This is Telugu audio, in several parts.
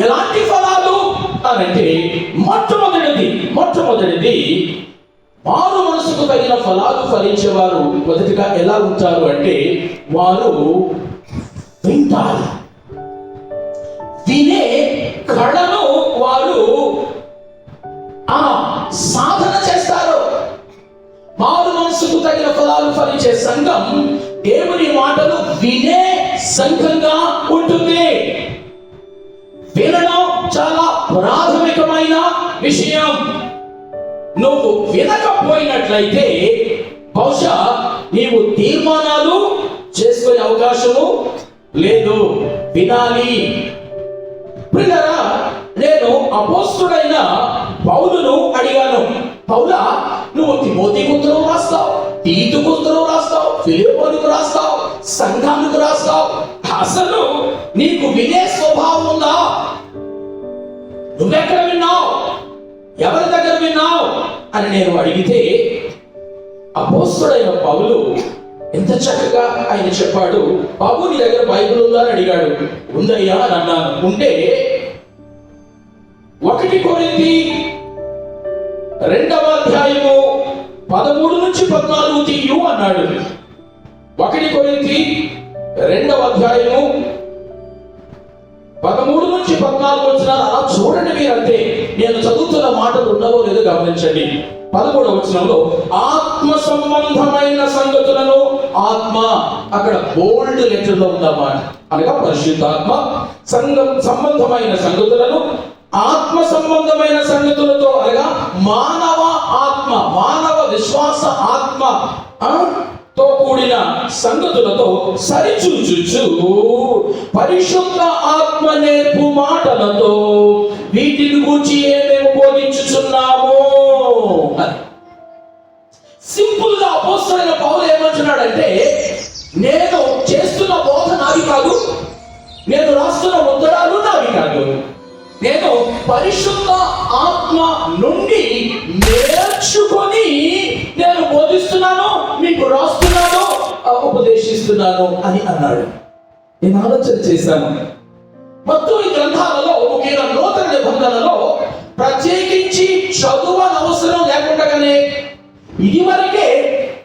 ఎలాంటి ఫలాలు? అనంటే మొట్టమొదటిది మొట్టమొదటిది మారు మనసుకు తగిన ఫలాలు ఫలించేవారు మొదటిగా ఎలా ఉంటారు అంటే వారు వింటారు. వినే కళను వారు ఆ సాధన చేస్తారు. మారు మనసుకు తగిన ఫలాలు ఫలించే సంఘం దేవుని మాటలు వినే సంఘంగా ఉంటుంది. వినడం చాలా ప్రాథమికమైన విషయం. నువ్వు వినకపోయినట్లయితే బహుశా నీవు తీర్మానాలు చేసుకునే అవకాశము లేదు. వినాలి. ప్రియులారా నేను అపోస్తుడైన పౌలును అడిగాను. పౌలా నువ్వు తిమోతి ఉత్తరం రాస్తావు తీతుకు ఉత్తరం రాస్తావు ఫిలిపోనికి రాస్తావు సంఘానికి రాస్తావు. అసలు నీకు వినే స్వభావం ఉందా? నువ్వెక్కడ విన్నావు? ఎవరి దగ్గర విన్నావు? అని నేను అడిగితే అపోస్తుడైన పౌలు ఎంత చక్కగా ఆయన చెప్పాడు బాబు నీ దగ్గర బైబిల్ ఉందా? అని అడిగాడు. ఉందయ్యా అని అన్నాను. ఉంటే ఒకటి కొరింది రెండవ అధ్యాయము పదమూడు నుంచి పద్నాలుగు తీయు అన్నాడు. ఒకటి కొరింది రెండవ అధ్యాయము పదమూడు నుంచి పద్నాలుగు వచ్చిన అలా చూడండి మీరంటే నేను చదువుతున్న మాటలు ఉన్నవో లేదో గమనించండి. పదమూడవ వచనంలో ఆత్మ సంబంధమైన సంగతులను ఆత్మ అక్కడ బోల్డ్ లెటర్లో ఉందన్నమాట. అనగా పరిశుద్ధాత్మ సంగం సంబంధమైన సంగతులను ఆత్మ సంబంధమైన సంగతులతో అనగా మానవ ఆత్మ మానవ విశ్వాస ఆత్మ తో కూడిన సంగతులతో సరిచూచుచు పరిశుద్ధ ఆత్మ నేర్పు మాటలతో వీటిని గురించి ఏమేమి బోధించుచున్నాము సింపుల్గా అపోస్తున్న పౌలు ఏమంటున్నాడంటే నేను చేస్తున్న బోధ నాది కాదు నేను రాస్తున్న ఉత్తరాలు నావి కాదు. నేను పరిశుద్ధ ఆత్మ నుండి నేర్చుకొని నేను బోధిస్తున్నాను మీకు ఉపదేశిస్తున్నాను అని అన్నాడు. నేను ఆలోచన చేశాను. మొత్తం ఈ గ్రంథాలలో ముఖ్యంగా నూతన నిబంధనలో ప్రత్యేకించి చదువు అవసరం లేకుండానే ఇదివరకే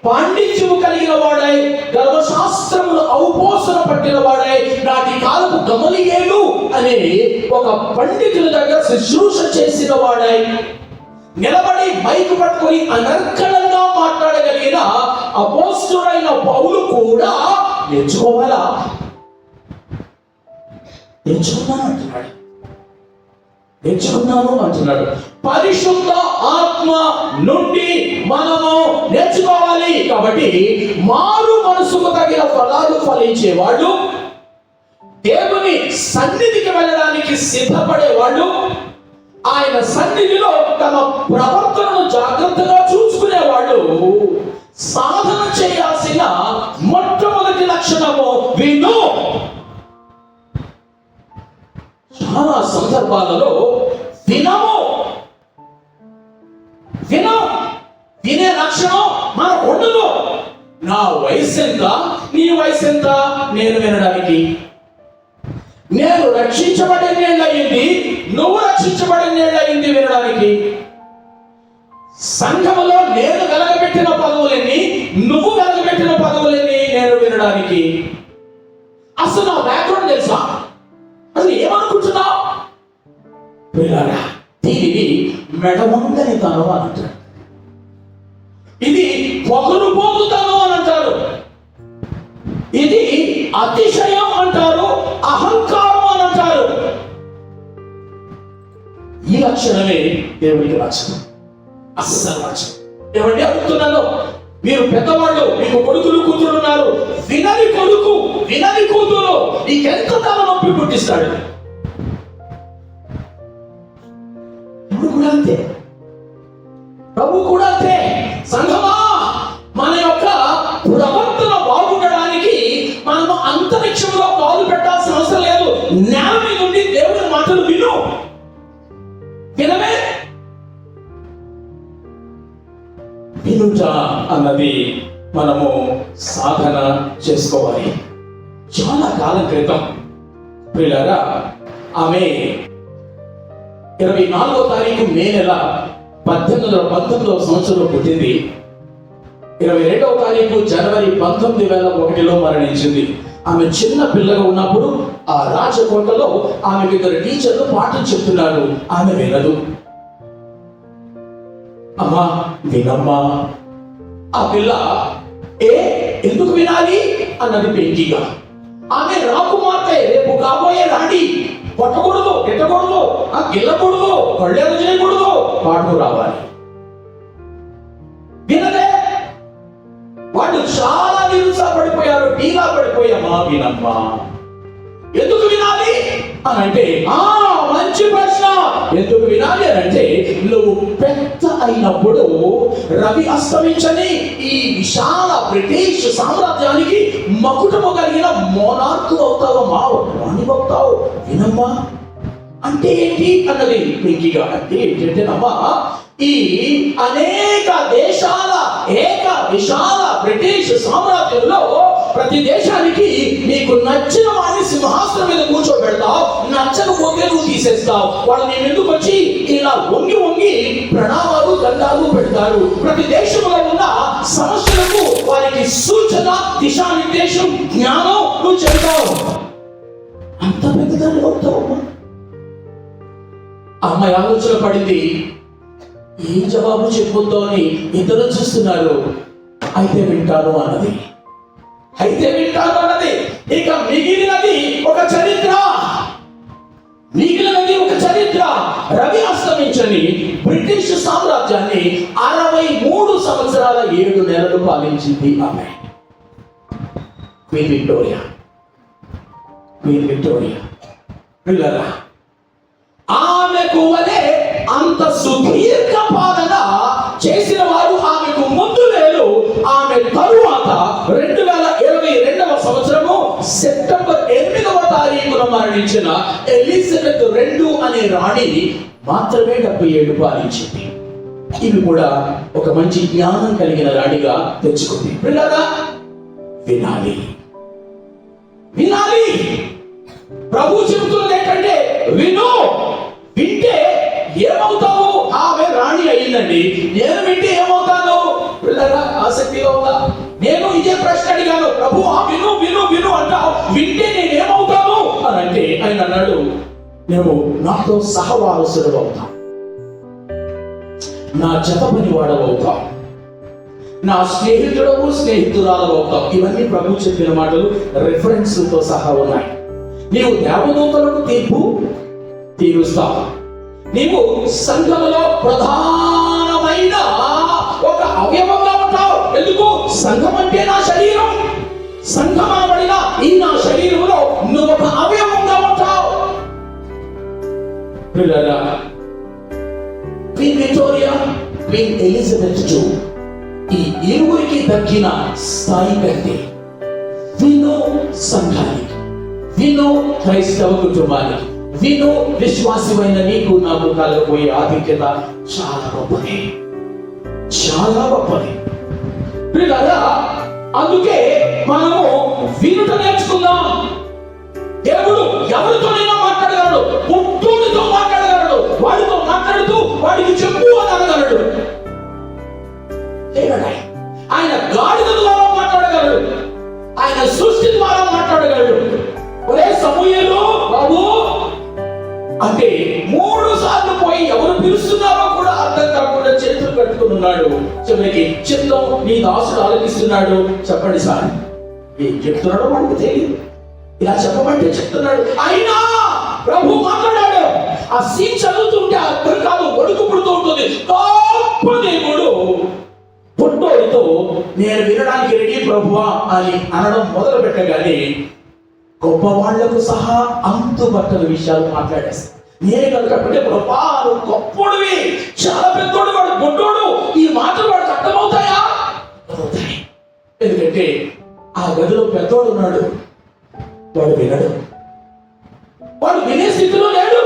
పాండిత్యము కలిగిన వాడై ధర్మశాస్త్రములు ఔపోసన పట్టిన వాడై నాటి కాలపు గమలియేలు అనే ఒక పండితుల దగ్గర శుశ్రూష చేసిన వాడై నిలబడి మైకు పట్టుకొని అనర్కళంగా మాట్లాడగలిగిన అపోస్తుడైన పౌలు కూడా నేర్చుకోవాలా? నేర్చుకున్నాను అంటున్నాడు. నేర్చుకున్నాను అంటున్నాడు. పరిశుద్ధ ఆత్మ నుండి మనము నేర్చుకోవాలి కాబట్టి మారు మనసుకు తగిన ఫలాలు ఫలించేవాళ్ళు దేవుని సన్నిధికి వెళ్ళడానికి సిద్ధపడేవాళ్ళు ఆయన సన్నిధిలో తమ ప్రవర్తనను జాగ్రత్తగా చూసుకునేవాళ్ళు. సాధన చేయాల్సిన మొట్టమొదటి లక్షణము విను చాలా సందర్భాలలో వినము వినం వినే లక్షణం మనకు ఉండదు నా వయసు ఎంత? నీ వయసు ఎంత? నేను వినడానికి నేను రక్షించబడిన అయింది నువ్వు రక్షించబడిన అయింది వినడానికి. సంఘములో నేను వెలగబెట్టిన పదవులన్నీ నువ్వు వెలగబెట్టిన పదవులన్నీ నేను వినడానికి. అసలు నా బ్యాక్గ్రౌండ్ తెలుసా? అసలు ఏమనుకుంటున్నావు? పిల్లరా దీనిని మెడముందని తను అని అంటారు. ఇది పొగరు పోగుతనం అని అంటారు. ఇది అతిశయ ఈ లక్షణమే దేవునికి లక్షణం అస్సలు లక్షణం ఏమండి అడుగుతున్నాను? మీరు పెద్దవాళ్ళు మీకు కొడుకులు కూతురు ఉన్నారు. వినని కొడుకు వినని కూతురు నీకెంత తల నొప్పి పుట్టిస్తాడు? పూజ అన్నది మనము సాధన చేసుకోవాలి. చాలా కాలం క్రితం పిల్లరా ఆమె ఇరవై నాలుగో తారీఖు మే నెల పద్దెనిమిది వందల పంతొమ్మిదవ సంవత్సరంలో పుట్టింది. ఇరవై రెండవ తారీఖు జనవరి పంతొమ్మిది వేల ఒకటిలో మరణించింది. ఆమె చిన్న పిల్లగా ఉన్నప్పుడు ఆ రాజకోటలో ఆమెకు ఇద్దరు టీచర్లు పాఠం చెప్తున్నారు. ఆమె వినదు. అమ్మా వినమ్మా ఆ పిల్ల ఏ ఎందుకు వినాలి? అన్నది పెంకిగా ఆమె రాకుమార్తె రేపు కాబోయే రాణి. కొట్టకూడదు ఎట్టకూడదు ఆ గిల్లకూడదు కళ్ళేరు చేయకూడదు పాటలు రావాలి. వినదే వాళ్ళు చాలా నిరుత్సాహపడిపోయారు టీగా పడిపోయామా వినమ్మా. ఎందుకు వినాలి? అని అంటే ఆ మంచి ప్రశ్న. ఎందుకు వినాలి? అని అంటే నువ్వు పెద్ద అయినప్పుడు రవి అస్తమించని ఈ విశాల బ్రిటిష్ సామ్రాజ్యానికి మకుటము కలిగిన మోనార్కు అవుతావమ్మా వాణి అవుతావు. వినమ్మా. అంటే ఏంటి అన్నది వెంకిగా అంటే ఏంటంటేనమ్మా ఈ అనేక దేశాల ఏక విశాల బ్రిటిష్ సామ్రాజ్యంలో ప్రతి దేశానికి నీకు నచ్చిన వాడిని సింహాసనం మీద కూర్చోబెడతావు నచ్చకపోతే నువ్వు తీసేస్తావు. వాళ్ళు నేను ఎందుకు వచ్చి ఇలా వంగి వంగి ప్రణామాలు దండాలు పెడతారు? ప్రతి దేశంలో ఉన్న సమస్యలకు వారికి సూచన దిశానిర్దేశం జ్ఞానం నువ్వు చెబుతావు. అంత పెద్దదాన్ని అవుతావమ్మా అమ్మాయి ఆలోచన పడింది. ఏం జవాబు చెప్పుద్దో అని ఇద్దరు చూస్తున్నారు. అయితే వింటాను అన్నది. అయితే వింటాను అన్నది. ఇక మిగిలినది ఒక చరిత్ర. మిగిలినది ఒక చరిత్ర. రవి అస్తమించని బ్రిటిష్ సామ్రాజ్యాన్ని అరవై మూడు సంవత్సరాల ఏడు నెలలు పాలించింది ఆమె. క్వీన్ విక్టోరియా క్వీన్ విక్టోరియా పిల్లరా ఆమెకు వలె అంత సుదీర్ఘ పాలన చేసిన వారు ఆమెకు ముందు లేరు. ఆమె తరువాత రెండు వేల సెప్టెంబర్ ఎనిమిదవ తారీఖున మరణించిన ఎలిజబెత్ రెండు అనే రాణి మాత్రమే డెబ్బై ఏడు పాలించింది. ఇవి కూడా ఒక మంచి జ్ఞానం కలిగిన రాణిగా తెచ్చుకుంది. పిల్లగా వినాలి. వినాలి. ప్రభు చెబుతుంది ఏంటంటే విను. వింటే ఏమవుతావు? ఆమె రాణి అయిందండి. నేను వింటే ఏమవుతాను? పిల్లరా ఆసక్తిగా ఉందా నేను ఇదే ప్రశ్న అడిగాను. ప్రభు ఆ విను విను విను అంటావు. వింటే నేను ఏమవుతాను అని అంటే ఆయన అన్నాడు నేను నాతో సహవారసుడు అవుతా నా జత పని వాడవవుతాం నా స్నేహితుడవు స్నేహితురాలు అవుతావు ఇవన్నీ ప్రభు చెప్పిన మాటలు రిఫరెన్స్తో సహా ఉన్నాయి. నీవు దేవదూతలకు తీర్పు తీరుస్తావు. నీవు సంఘములో ప్రధానమైన ఒక అవయవంగా ఉంటావు. ఎందుకు? సంఘం అంటే నా శరీరం. సంఘమాబడిన ఈ నా శరీరంలో నువ్వు ఒక అవయవంగా ఉంటావు. పిల్లరా Queen Victoria Queen Elizabeth two ఈ ఇరువురికి దక్కిన స్థాయి కంటే విను సంఘానికి విను క్రైస్తవ కుటుంబానికి విను విశ్వాసమైన నీకు నాకు కలగబోయే ఆధిక్యత చాలా గొప్పది. చాలా గొప్పది పిల్లరా అందుకే మనము వినుట నేర్చుకుందాం. దేవుడు ఎవరితోనైనా మాట్లాడగలడు. పుట్టుడితో మాట్లాడగలడు. వాడితో మాట్లాడుతూ వాడికి చెప్పు అని అనగలడు. ఆయన. గాడిద ద్వారా మాట్లాడగలడు. ఆయన సృష్టి ద్వారా మాట్లాడగలడు. ఒరే సమూహలు బాబు. అంటే మూడు సార్లు పోయి ఎవరు పిలుస్తున్నారో కూడా కోరుకుంటున్నాడు సో మీకు చిత్తం నీ దాసుడు ఆలోచిస్తున్నాడు చెప్పండి సార్ ఏం చెప్తున్నాడో మనకు తెలియదు. ఇలా చెప్పమంటే చెప్తున్నాడు. అయినా ప్రభు మాట్లాడాడు. ఆ సీన్ చదువుతుంటే అర్థం కాదు ఒడుకు పుడుతూ ఉంటుంది. గొప్ప దేవుడు. పుట్టోడితో నేను వినడానికి రెడీ ప్రభువా అని అనడం మొదలు పెట్టగానే గొప్ప వాళ్ళకు సహా అంతుబట్టల విషయాలు మాట్లాడేస్తాను నేను కనుక అంటే ప్రభా నువ్వు చాలా పెద్దోడు వాడు గొడ్డోడు. మాటలు వాడికి అర్థమవుతాయా? అవుతాయి. ఎందుకంటే ఆ గదిలో పెద్దవాడు ఉన్నాడు. వాడు వినడు. వాడు వినే స్థితిలో లేడు.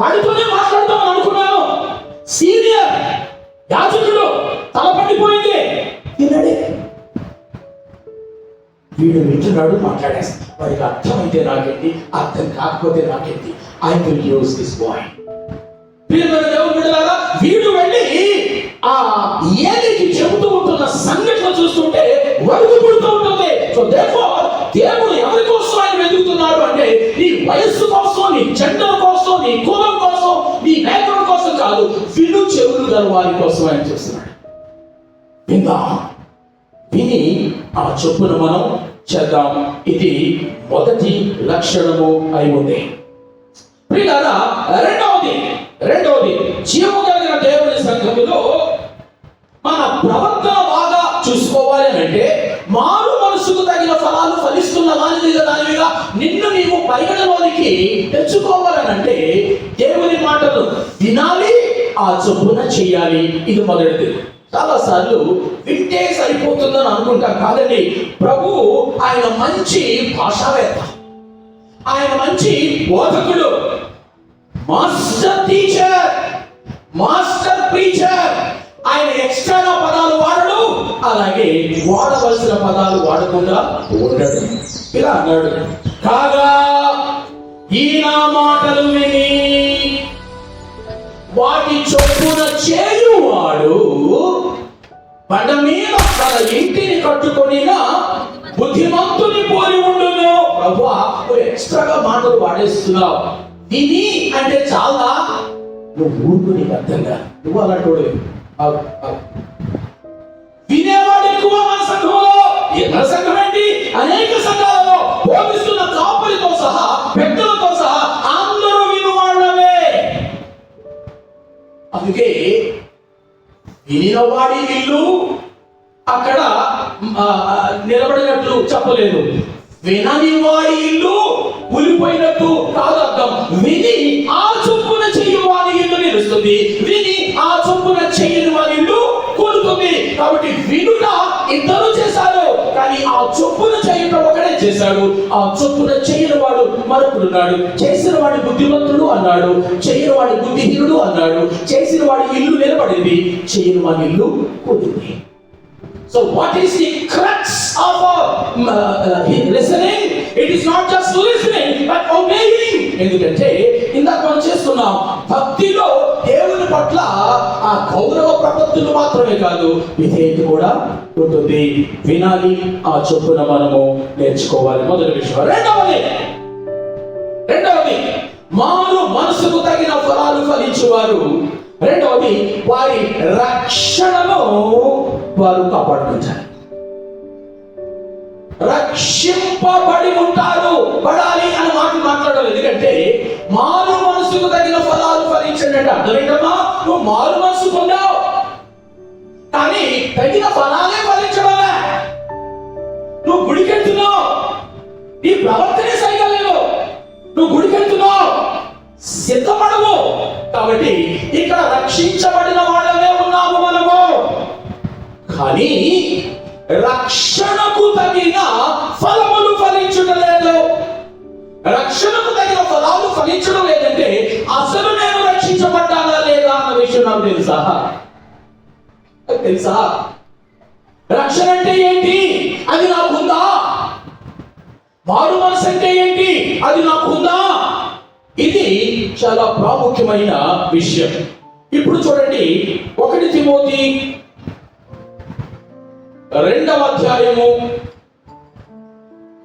వాడితోనే మాట్లాడదాం అనుకున్నాను. సీనియర్ యాజకుడు తల పడిపోయింది. వినడే. వీడు వింటున్నాడు మాట్లాడేస్తాడు. వాడికి అర్థమైతే నాకేంటి అర్థం కాకపోతే నాకేంటి? I will use this boy వారి కోసం ఆయన చేస్తున్నాడు. విందా విని ఆ చొప్పున మనం చేద్దాం. ఇది మొదటి లక్షణము అయి ఉంది. రెండవది రెండవది జీవము కలిగిన దేవుని సంఘములో మన ప్రవర్తన బాగా చూసుకోవాలి అని అంటే మారు మనసుకు తగిన ఫలాలు ఫలిస్తున్న దానిగా దానిగా నిన్ను నీవు పరిగణలోనికి తెచ్చుకోవాలనంటే దేవుని మాటలు వినాలి ఆ చొప్పున చేయాలి. ఇది మొదటిది. చాలాసార్లు వింటే సరిపోతుందని అనుకుంటాం కాదండి. ప్రభు ఆయన మంచి భాషావేత్త. ఆయన మంచి బోధకుడు. మాస్టర్ టీచర్ మాస్టర్ ప్రీచర్ ఆయన ఎక్స్ట్రా పదాలు వాడడు. అలాగే వాడవలసిన పదాలు వాడకుండా ఉండడు. ఇలా అన్నాడు. కాగా ఈ నా మాటలు విని వాటి చొప్పున చేయువాడు పండ మీద తన ఇంటిని కట్టుకొనిన బుద్ధిమంతుని పోలి ఉండును. ప్రభు ఎక్స్ట్రాగా మాటలు వాడేస్తున్నావు. విని అంటే చాలా నువ్వు ఊరుకు ఊరుకుని అర్థంగా నువ్వు అలాంటి వినేవాడు ఎక్కువ మన సంఘంలో. ఏ మన సంఘం ఏంటి? అనేక సంఘాలలో బోధిస్తున్న కాపులతో సహా పెద్దలు అందుకే వినినవాడి ఇల్లు అక్కడ నిలబడినట్లు చెప్పలేదు. వినని వాడి ఇల్లు కూలిపోయినట్టు కాదు అర్థం. విని ఆ చొప్పున చెయ్యి వాడి ఇల్లు నిలుస్తుంది. విని ఆ చొప్పున చెయ్యని వాడి ఇల్లు కూలుతుంది కాబట్టి వినుట ఇద్దరు చేశారు. కానీ ఆ చొప్పున చేశాడు. ఆ చొప్పున చేయని వాడు మరొకడున్నాడు. చేసిన వాడి బుద్ధిమంతుడు అన్నాడు. చేయని వాడి బుద్ధిహీనుడు అన్నాడు. చేసిన వాడి ఇల్లు నిలబడింది చేయని వాడి ఇల్లు కూలింది so what is the crux of listening it uh, not just listening but just ఎందుకంటే ఇందాక మనం చేస్తున్నాం. భక్తిలో దేవుని పట్ల ఆ గౌరవ ప్రపత్తులు మాత్రమే కాదు విధేయత కూడా ఉంటుంది. వినాలి ఆ చొప్పున మనము నేర్చుకోవాలి. మొదటి విషయం. రెండవది. రెండవది మారు మనసుకు తగిన ఫలాలు ఫలించేవారు. రెండవది వారి రక్షణను వారు కాపాడుకుంటారు. రక్షింపబడి ఉంటారు. పడాలి అని మాట మాట్లాడాలి ఎందుకంటే మారు మనసుకు తగిన ఫలాలు ఫలించండి అంటే. అర్థమేంటమ్మా నువ్వు మారు మనసు పొందావు కానీ తగిన ఫలాలే ఫలించడమే నువ్వు గుడికెళ్తున్నావు. నీ ప్రవర్తనే సరిగా లేవు నువ్వు గుడికెళ్తున్నావు. సిద్ధపడవు. కాబట్టి ఇక్కడ రక్షించబడిన వాళ్ళమే ఉన్నాము మనము. కానీ రక్షణకు తగిన ఫలములు ఫలించడం లేదు. రక్షణకు తగిన ఫలాలు ఫలించడం లేదంటే అసలు నేను రక్షించబడ్డానా లేదా అన్న విషయం నాకు తెలుసా? తెలుసా? రక్షణ అంటే ఏంటి? అది నాకుందా మారు మనసు అంటే ఏంటి? అది నాకుందా ఇది చాలా ప్రాముఖ్యమైన విషయం. ఇప్పుడు చూడండి ఒకటి తిమోతి రెండవ అధ్యాయము.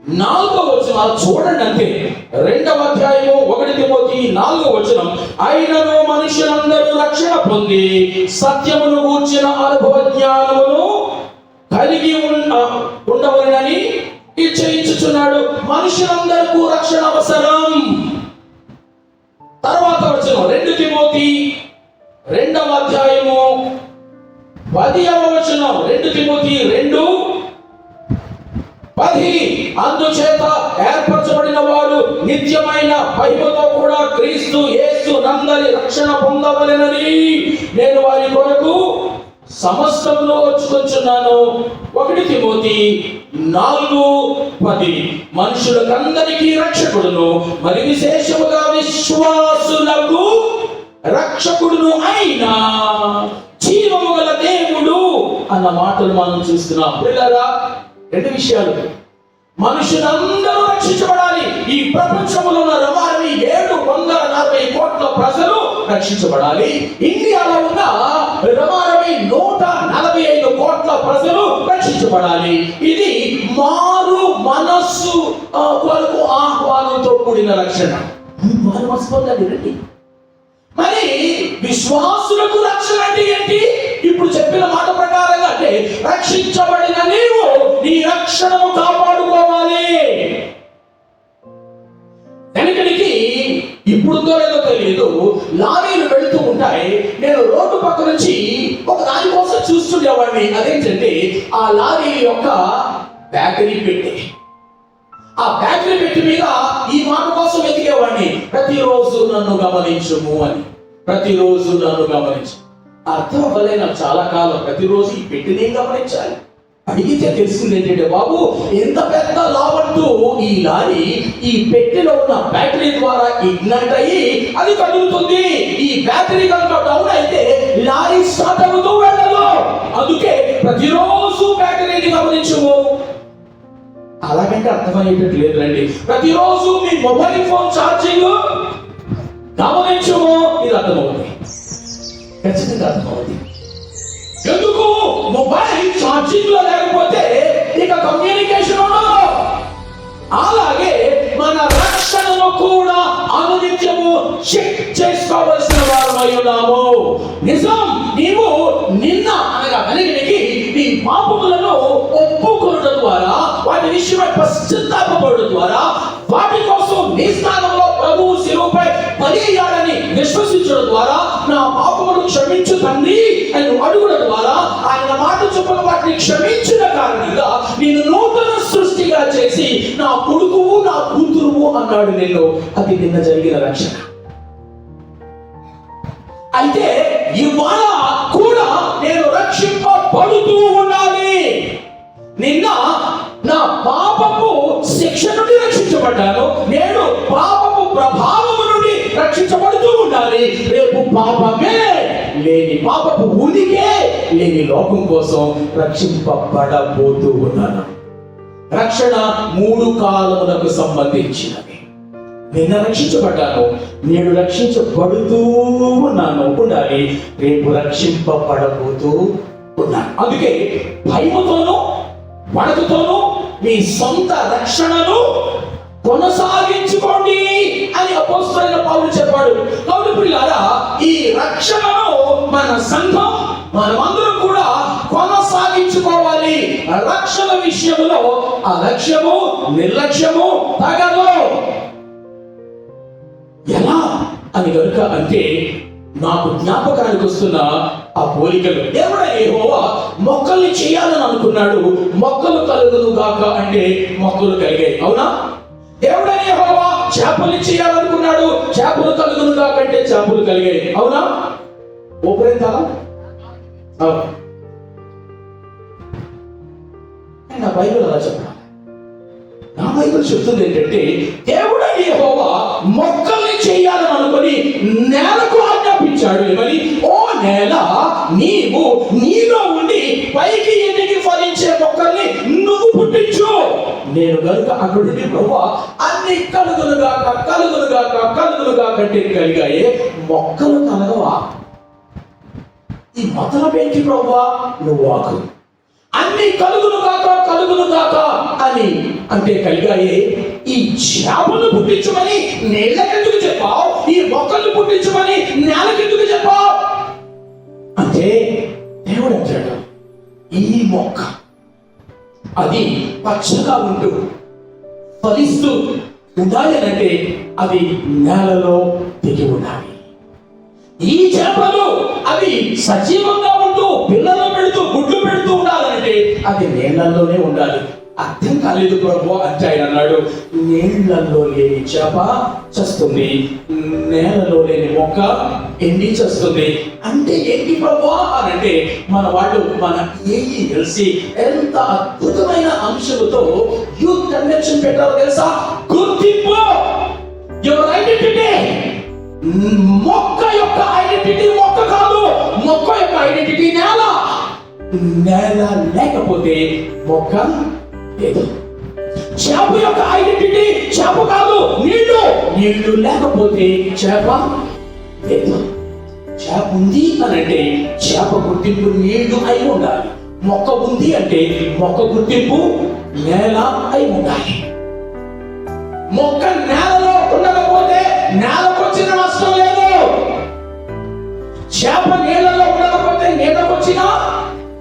నాలుగో వచనం చూడండి అంతే. రెండవ అధ్యాయము ఒకటి తిమోతి నాలుగో వచనం. అయినను మనుషులందరూ రక్షణ పొంది సత్యమును కూర్చిన అనుభవ జ్ఞానమును కలిగి ఉన్న ఉండవలనని ఇచ్చయించుచున్నాడు మనుషులందరికీ రక్షణ అవసరం. తర్వాత వచనం. రెండు తిమోతి పది వచనం రెండు తిమోతి రెండు. పది. అందుచేత ఏర్పరచబడిన వారు నిత్యమైన మహిమతో కూడా క్రీస్తు యేసు నందరి రక్షణ పొందవలెనని నేను వారి కొరకు సమస్తంలో వచ్చుకొచ్చున్నాను ఒకటి తిమోతి నాలుగు పది. మనుషులకందరికీ రక్షకుడును మరి విశేషముగా విశ్వాసులకు రక్షకుడును అయినా జీవము గల దేవుడు అన్న మాటలు మనం చూస్తున్నాం. పిల్లరా రెండు విషయాలు. మనుషులందరూ రక్షించబడాలి. ఈ ప్రపంచంలో ఉన్న రవాణి ఏడు వందల నలభై కోట్ల ప్రజలు రక్షించబడాలి. ఇండియాలో ఉన్న రమారమి నూట నలభై ఐదు కోట్ల ప్రజలు రక్షించబడాలి. ఇది మారు మనస్సు కొరకు ఆహ్వానంతో కూడిన రక్షణ. మారు మనసు పొందండి రండి. మరి విశ్వాసులకు రక్షణ అంటే ఏంటి? ఇప్పుడు చెప్పిన మాట ప్రకారంగా అంటే రక్షించబడిన నీవు నీ రక్షణను కాపాడుకోవాలి. వెనకడికి ఇప్పుడుందో లేదో తెలియదు లారీలు వెళుతూ ఉంటాయి. నేను రోడ్డు పక్క నుంచి ఒక దాని కోసం చూస్తుండేవాడిని. అదేంటంటే ఆ లారీ యొక్క బ్యాటరీ పెట్టి ఆ బ్యాటరీ పెట్టి మీద ఈ మాట కోసం వెతికేవాడిని. ప్రతిరోజు నన్ను గమనించుము అని. ప్రతిరోజు నన్ను గమనించు. అర్థం అవ్వలే నాకు చాలా కాలం. ప్రతిరోజు ఈ పెట్టినే గమనించాలి? అడిగితే తెలుస్తుంది ఏంటంటే బాబు. ఎంత పెద్ద లావంటూ ఈ లారీ ఈ పెట్టెలో ఉన్న బ్యాటరీ ద్వారా ఇగ్నైట్ అయ్యి అది కదులుతుంది ఈ బ్యాటరీ కనుక డౌన్ అయితే లారీ స్టార్ట్ అవుతూ వెళ్ళదు. అందుకే ప్రతిరోజు బ్యాటరీని గమనించుము. అలాగంటే అర్థమయ్యేటట్టు లేదు రండి ప్రతిరోజు మీ మొబైల్ ఫోన్ ఛార్జింగ్ గమనించము ఇది అర్థమవుతుంది ఖచ్చితంగా అర్థమవుతుంది ఎందుకు? మొబైల్ ఛార్జింగ్లో లేకపోతే ఇక కమ్యూనికేషన్ ఉండదు. అలాగే మన రక్షణను కూడా అనునిత్యము చెక్ చేసుకోవలసిన వారమై ఉన్నాము నిజం నీవు నిన్న అనగా వెనకనికి నీ పాపములను ఒప్పుకోవడం ద్వారా వాటి విషయమై పశ్చిత్తాపడడం ద్వారా వాటి కోసం నీ స్థానంలో ప్రభువు శిలువపై బలియాడని విశ్వసించడం ద్వారా నా పాప క్షమించు తండ్రి అని అడుగుల ద్వారా ఆయన మాట చొప్పున వాటిని క్షమించిన కారణంగా నేను నూతన సృష్టిగా చేసి నా కొడుకువు నా కూతురువు అన్నాడు నిన్ను. అది నిన్న జరిగిన రక్షణ. అయితే ఇవాళ కూడా నేను రక్షింపబడుతూ ఉండాలి. నిన్న నా పాపపు శిక్ష నుండి రక్షించబడ్డాను. నేను పాపపు ప్రభావము నుండి రక్షించబడుతూ ఉండాలి. రేపు పాపమే లేని పాపపు ఉనికే లేని లోకం కోసం రక్షింపబడబోతూ ఉన్నాను రక్షణ మూడు కాలములకు సంబంధించినది. నిన్న రక్షించబడ్డాను నేను రక్షించబడుతూ ఉన్నాను. ఉండాలి రేపు రక్షింపబడబోతూ ఉన్నాను. అందుకే భయముతోనూ వణకుతోనూ మీ సొంత రక్షణను కొనసాగించుకోండి అని అపోస్తులైన పౌరులు చెప్పాడు. కాబట్టి పిల్లారా ఈ రక్షణను మన సంఘం మనమందరం కూడా కొనసాగించుకోవాలి. రక్షణ విషయంలో అలక్ష్యము నిర్లక్ష్యము తగదు. ఎలా అని కనుక అంటే నాకు జ్ఞాపకానికి వస్తున్న ఆ పోలికలు. ఎవడా యెహోవా మొక్కల్ని చేయాలని అనుకున్నాడు. మొక్కలు కలుగును గాక అంటే మొక్కలు కలిగాయి. అవునా? దేవుడని యెహోవా చేపలు చేయాలనుకున్నాడు చేపలు కలుగును కంటే చేపలు కలిగాయి అవునా? ఓపెన్ కదా నా బైబిల్ అలా చెప్పాలి. నా బైబిల్ చెప్తుంది ఏంటంటే దేవుడని యెహోవా మొక్కల్ని చేయాలని అనుకొని నేలకు ఆజ్ఞాపించాడు. ఏమని? ఓ నేల నీవు నీలో పైకి ఎదిగి ఫలించే మొక్కల్ని నువ్వు పుట్టించు? నేను కనుక అక్కడి ప్రభు అన్ని కలుగులుగా కలుగులుగా కలుగులుగా కంటే కలిగాయే మొక్కలు కలగవా? ఈ మతలపేంటి ప్రభు నువ్వు వాకు అన్ని కలుగును కాక కలుగును కాక అని అంటే కలిగాయే ఈ చేపలు పుట్టించమని నేలకెందుకు చెప్పావు? ఈ మొక్కలు పుట్టించమని నేలకెందుకు చెప్పావు? అంటే దేవుడు అంటాడు ఈ మొక్క. అది పచ్చగా ఉంటూ ఫలిస్తూ ఉండాలి అవి అది నేలలో దిగి ఉండాలి. ఈ చేపలు అవి సజీవంగా ఉంటూ పిల్లలు పెడుతూ గుడ్లు పెడుతూ ఉండాలంటే అది నీళ్ళల్లోనే ఉండాలి. అర్థం కాలేదు ప్రభు అంటే ఆయన అన్నాడు నీళ్ళలో లేని చేప చస్తుంది నేలలో లేని మొక్క ఎండి చస్తుంది. అంటే ఏంటి ప్రభు అని అంటే మన వాళ్ళు మన ఏఈ కలిసి ఎంత అద్భుతమైన అంశాలతో యూత్ కన్వెన్షన్ పెట్టారో తెలుసా? గుర్తింపు! యువర్ ఐడెంటిటీ మొక్క యొక్క ఐడెంటిటీ మొక్క కాదు మొక్క యొక్క ఐడెంటిటీ నేల. నేల లేకపోతే మొక్క చేప యొక్క ఐడెంటిటీ చేప కాదు నీళ్ళు నీళ్ళు లేకపోతే చేప లేదు. చేప ఉంది అని అంటే చేప గుర్తింపు నీళ్ళు అయి ఉండాలి. మొక్క ఉంది అంటే మొక్క గుర్తింపు నేల అయి ఉండాలి. మొక్క నేలలో ఉండకపోతే నేలకు వచ్చిన నష్టం లేదు. చేప నీళ్ళలో ఉండకపోతే నీళ్ళకు వచ్చిన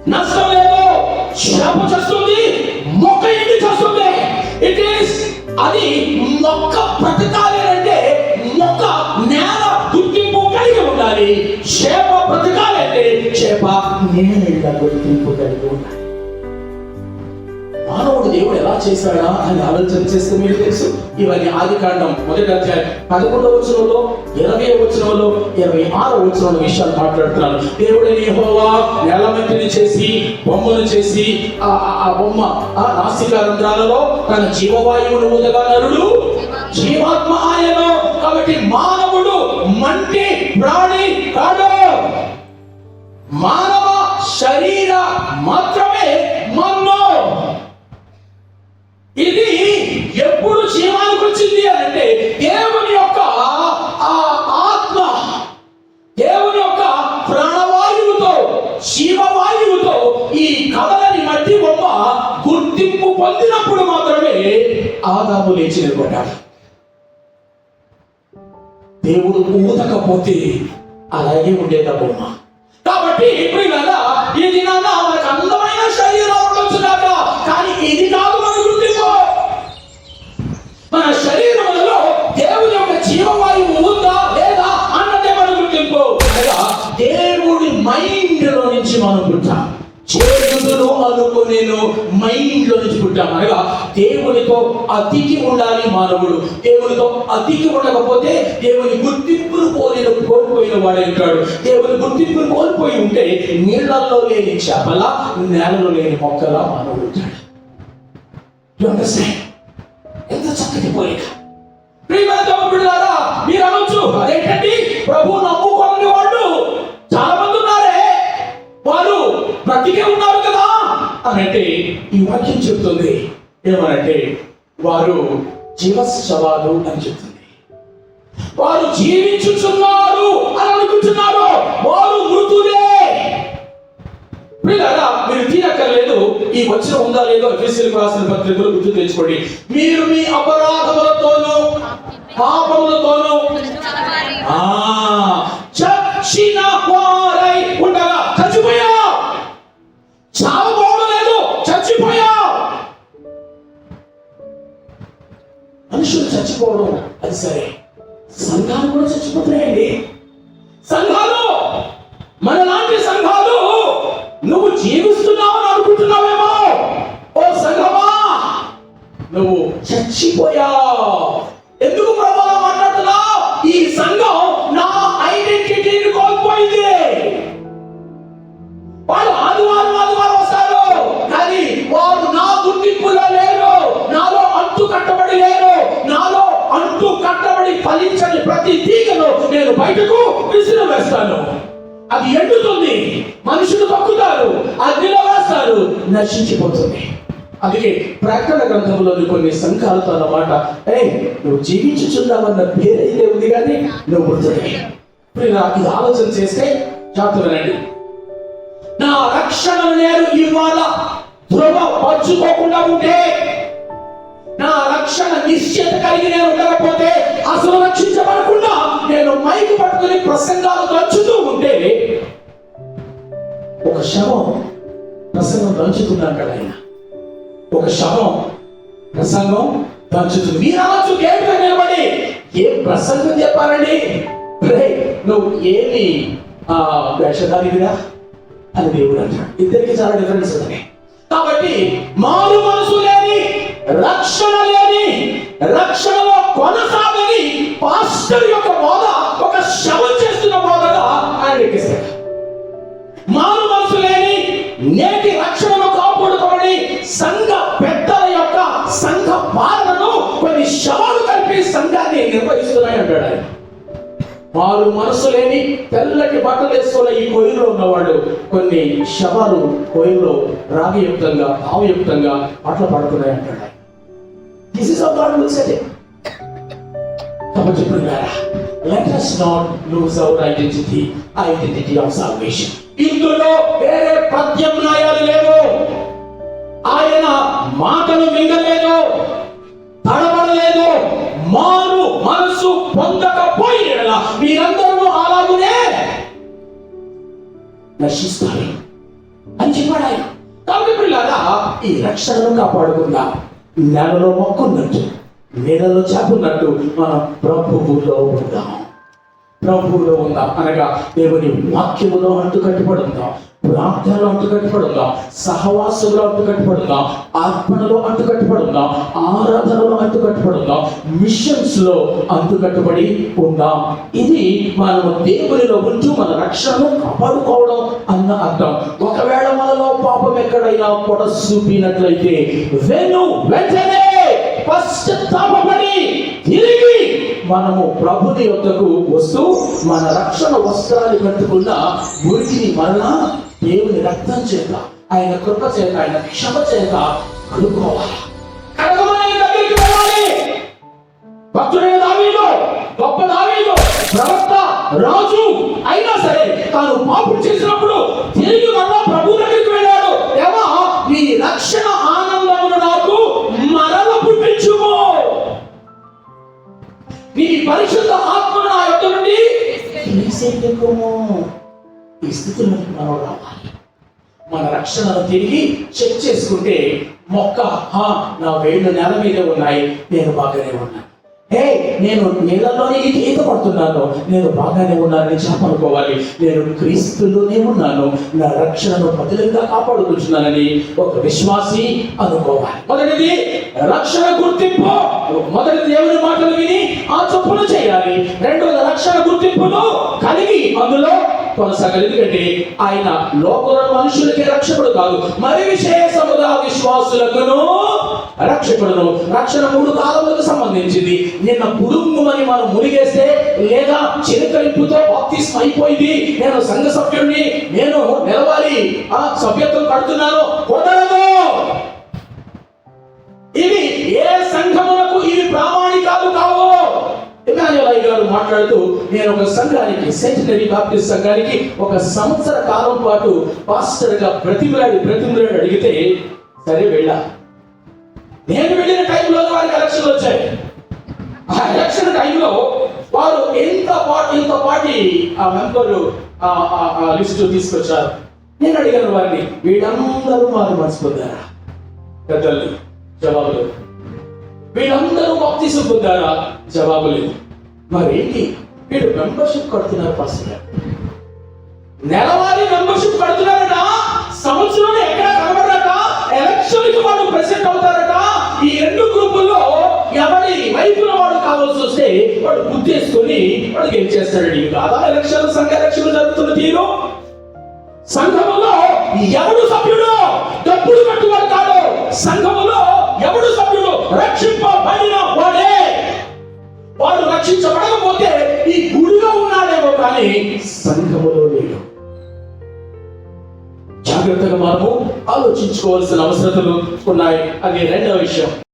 నష్టం లేదు. చేప చేస్తుంది మొక్క చేస్తుంది ఇట్ ఈస్ అది మొక్క బ్రతకాలి అంటే మొక్క నేల గుర్తింపు కలిగి ఉండాలి. చేప బ్రతకాలి అంటే చేప నేల గుర్తింపు కలిగి ఉండాలి. దేవుడు ఎలా చేశాడా అని ఆలోచన చేస్తే మీకు తెలుసు. ఇవన్నీ ఆది కాండం మొదటి అధ్యాయం పదకొండవ వచనంలో ఇరవై వచనంలో ఇరవై ఆరో వచనంలో విషయాలు మాట్లాడుతున్నాను దేవుడిని యెహోవా నేలమంటిని చేసి బొమ్మను చేసి ఆ ఆ బొమ్మ ఆ నాసిక రంధ్రాలలో తన జీవవాయువును ఊదగా నరుడు జీవాత్మ ఆయన కాబట్టి మానవుడు మంటి ప్రాణి కాడు మానవ శరీర మాత్రమే మన్ను. ఇది ఎప్పుడు జీవానికి వచ్చింది అని అంటే దేవుని యొక్క ఆ ఆత్మ దేవుని యొక్క ప్రాణవాయువుతో జీవవాయువుతో ఈ కదలని మట్టి బొమ్మ గుర్తింపు పొందినప్పుడు మాత్రమే ఆదాము లేచి నిలబడ్డాడు. దేవుడు ఊదకపోతే అలాగే ఉండేదా బొమ్మ. కాబట్టి ఇప్పుడు కదా ఈ దినాన మనకు అందమైన శరీరం ఉండొచ్చు కాక కానీ ఇది కాదు మన గుర్తింపు మన శరీరములలో దేవుని యొక్క జీవవాయువు ఉందా లేదా అన్నదే మన గుర్తింపు అనగా దేవుడి మైండ్లో నుంచి మనం పుట్టాం చేతులు అనుకునేను మైండ్లో నుంచి పుట్టాం. అనగా దేవునితో అతికి ఉండాలి మానవుడు. దేవునితో అతికి ఉండకపోతే దేవుని గుర్తింపును పోలిన కోల్పోయిన వాడే ఉంటాడు. దేవుని గుర్తింపును కోల్పోయి ఉంటే నీళ్ళలో లేని చేపల నేలలో లేని మొక్కలా మానవుడు ఉంటాడు. ఎంత చక్కటి పోలిక. ప్రియమైన మీరు అనొచ్చు. అదేంటండి? ప్రభు నమ్ముకోని వాళ్ళు చాలా మంది వారు బ్రతికే ఉన్నారు కదా అని అంటే ఈ వాక్యం చెప్తుంది. ఏమనంటే వారు జీవశవాలు అని చెప్తుంది. వారు జీవించుచున్నారు అని అనుకుంటున్నారు. వారు మృతులే. ప్రియులారా మీరు తీరక్కర్లేదు. ఈ వచ్చిన ఉందా లేదో ఎఫ్ఎస్సీలకు రాసిన పత్రికలు గుర్తు తెచ్చుకోండి. మీరు మీ అపరాధములతోనూ పాపములతోనూ ఆ చచ్చిన వారై ఉండగా చచ్చిపోయా? చావబోవడం లేదు చచ్చిపోయా? మనుషులు చచ్చిపోవడం అది సరే. సంఘాలు కూడా చచ్చిపోతున్నాయండి. సంఘాలు మనలాంటి సంఘాలు నువ్వు జీవిస్తున్నావని అనుకుంటున్నావేమో? ఓ సంఘమా నువ్వు చచ్చిపోయావు ఎందుకు ప్రభావం మాట్లాడుతున్నావు? ఈ సంఘం గుర్తింపులో లేను నాలో అంటు కట్టబడి లేను నాలో అంటు కట్టబడి ఫలించని ప్రతి తీగను నేను బయటకు విసిరి వేస్తాను అది ఎండుతుంది. మనుషులు తక్కుతారు. అగ్నిలో వేస్తారు నశించిపోతుంది. అందుకే ప్రకటన గ్రంథంలోని కొన్ని సంఘాలతో మాట ఏ నువ్వు జీవించుచున్నావన్న పేరైతే ఉంది కానీ నువ్వు మృతుడే ఇప్పుడు ఇది ఆలోచన చేస్తే జాగ్రత్త వినండి. నా రక్షణ నేను ఇవాళ ధృవ పంచుకోకుండా ఉంటే నా రక్షణ నిశ్చిత కలిగి నేను ఉండకపోతే అసలు రక్షించబడకుండా నేను మైకు పట్టుకుని ప్రసంగాలు దంచుతూ ఉంటే ఒక శవం ప్రసంగం దంచుతున్నాడు కదా ఆయన. ఒక శవం ప్రసంగం దంచుతుంది. మీరు అనొచ్చు గేట్ నిలబడి ఏ ప్రసంగం చెప్పాలండి? నువ్వు ఏమి ఆ వేషధారివిరా? అని దేవుడు అంటాడు. ఇద్దరికి చాలా డిఫరెన్స్ ఉంది కాబట్టి మారు మనసు లేని రక్షణ లేని రక్షణలో కొనసాగని పాస్టర్ యొక్క బోధ ఒక శవం చేస్తున్న బోధగా ఆయన మారు మనసు లేని నేటి రక్షణను కాపాడుకోమని సంఘ పెద్దల యొక్క సంఘ పాలనను కొన్ని శవాలు కలిపి సంఘాన్ని నిర్వహిస్తున్నాయి అంటాడు ఆయన. మారు మనసు లేని తెల్లటి బట్టలు వేసుకున్న ఈ కోయిల్లో ఉన్నవాళ్ళు కొన్ని శవాలు కోయిల్లో రాగయుక్తంగా భావయుక్తంగా పాటలు పాడుతున్నాయి అంటాడు ఆయన. This is how God let us ఇందులో వేరే ప్రత్యామ్నాయాలు లేవు ఆయన మాటలు మింగలేదు తడబడలేదు మారు మనసు పొందకపోయి మీరందరూ అలాగునే నశిస్తారు అని చెప్పాడు ఆయన. కాబట్టి పిల్లారా ఈ రక్షణను కాపాడుకుందాం? నెలలో మొక్కున్నట్టు నీళ్ళలో చేపన్నట్టు మనం ప్రభువులో ఉందాం. ప్రభువులో ఉందాం. అనగా దేవుని వాక్యములో అంటు కట్టుబడి ఉందాం. ప్రార్థనలో అంటు కట్టుబడి సహవాసంలో అంటు కట్టుబడి ఉందాం అర్పణలో అంటు ఆరాధనలో అంటు కట్టుబడి మిషన్స్లో అంటుకట్టుబడి ఉందా ఇది మనము దేవునిలో ఉంటూ మన రక్షణను కాపాడుకోవడం అన్న అర్థం. ఒకవేళ మనలో పాపం ఎక్కడైనా పొడ చూపినట్లయితే వెను వెంటనే పశ్చాత్తాపడి తిరిగి మనము ప్రభుని యొక్కకు వస్తూ మన రక్షణ వస్త్రాలు కట్టుకున్న మురికిని మరలా దేవుని రక్తం చేత ఆయన కృప చేత ఆయన క్షమ చేత కడుక్కోవాలి వెళ్ళాలి. భక్తుడైన దావీదు గొప్ప దావీదు ప్రవక్త రాజు అయినా సరే తాను పాపం చేసినప్పుడు తిరిగి మళ్ళా ప్రభు దగ్గరికి వెళ్ళాడు. ఏమా నీ రక్షణ ఆనందమును నాకు మరల పుట్టించుము. నీ పరిశుద్ధ ఆత్మను నా యొక్క నుండి తీసేయకుము ఈ స్థితిలోకి మనం రావాలి. మన రక్షణను తిరిగి చెక్ చేసుకుంటే మొక్క "హా, నా వేళ్ళు నేల మీదే ఉన్నాయి నేను బాగానే ఉన్నాను. హే నేను నీళ్ళలోనే ఈత ఈత పడుతున్నాను. నేను బాగానే ఉన్నానని చెప్పనుకోవాలి. నేను క్రీస్తులోనే ఉన్నాను. నా రక్షణను బదిలంగా కాపాడుకుంటున్నానని ఒక విశ్వాసి అనుకోవాలి. మొదటిది రక్షణ గుర్తింపు. మొదటి దేవుని మాటలు విని ఆ చొప్పులు చేయాలి. రెండోది రక్షణ గుర్తింపును కలిగి అందులో కొనసాగాలి ఎందుకంటే ఆయన లోపల మనుషులకి రక్షకుడు కాదు. మరి విశేషముగా విశ్వాసులకును రక్షకుడును. రక్షణ మూడు కాలములకు సంబంధించింది. నిన్న పుడుంగుమని మనం మునిగేస్తే లేదా చిరకరింపుతో బాప్తిస్మ అయిపోయింది. నేను సంఘ సభ్యుడిని నేను నిలవాలి. ఆ సభ్యత్వం కడుతున్నాను. కుదరదు ఇవి ఏ సంఘములకు ఇవి ప్రామాణికాలు కావు? ఇమాన్యుల్ అయ్య గారు మాట్లాడుతూ నేను ఒక సంఘానికి సెంటినరీ బాప్టిస్ట్ సంఘానికి ఒక సంవత్సర కాలం పాటు పాస్టర్గా బ్రతిమలాడి బ్రతిమలాడి అడిగితే సరే వెళ్ళా. నేను వెళ్ళిన టైంలో వారికి ఎలక్షన్లు వచ్చాయి. ఆ ఎలక్షన్ టైంలో వారు ఎంత పాటు ఇంత పాటి ఆ మెంబర్లు ఆ లిస్ట్ తీసుకొచ్చారు. నేను అడిగాను వారిని వీళ్ళందరూ మారు మర్చిపోతారా పెద్దలు జవాబులు వీళ్ళందరూ బాప్తీసం పొందారా? జవాబు లేదు. మరేంటి? వీడు మెంబర్షిప్ కడుతున్నారు పాస్టర్ నెలవారీ మెంబర్షిప్ కడుతున్నారట. సంవత్సరంలో ఎక్కడ కనబడరట. ఎలక్షన్కి వాడు ప్రెసిడెంట్ అవుతారట. ఈ రెండు గ్రూపుల్లో ఎవరి వైపున వాడు కావాల్సి వస్తే వాడు గుర్తేసుకొని వాడు గెలిచేస్తాడు. కాదా ఎలక్షన్ సంఘ ఎలక్షన్ జరుగుతున్న తీరు. సంఘములో ఎవడు సభ్యుడు డబ్బులు కట్టువాడు కాదు సంఘములో ఎవడు సభ్యుడు రక్షింపబడిన వాడే. వాడు రక్షించబడకపోతే ఈ గుడిలో ఉన్నాడేమో కానీ సంఘములో లేడు. జాగ్రత్తగా మనము ఆలోచించుకోవాల్సిన అవసరతలు ఉన్నాయి. అది రెండవ విషయం.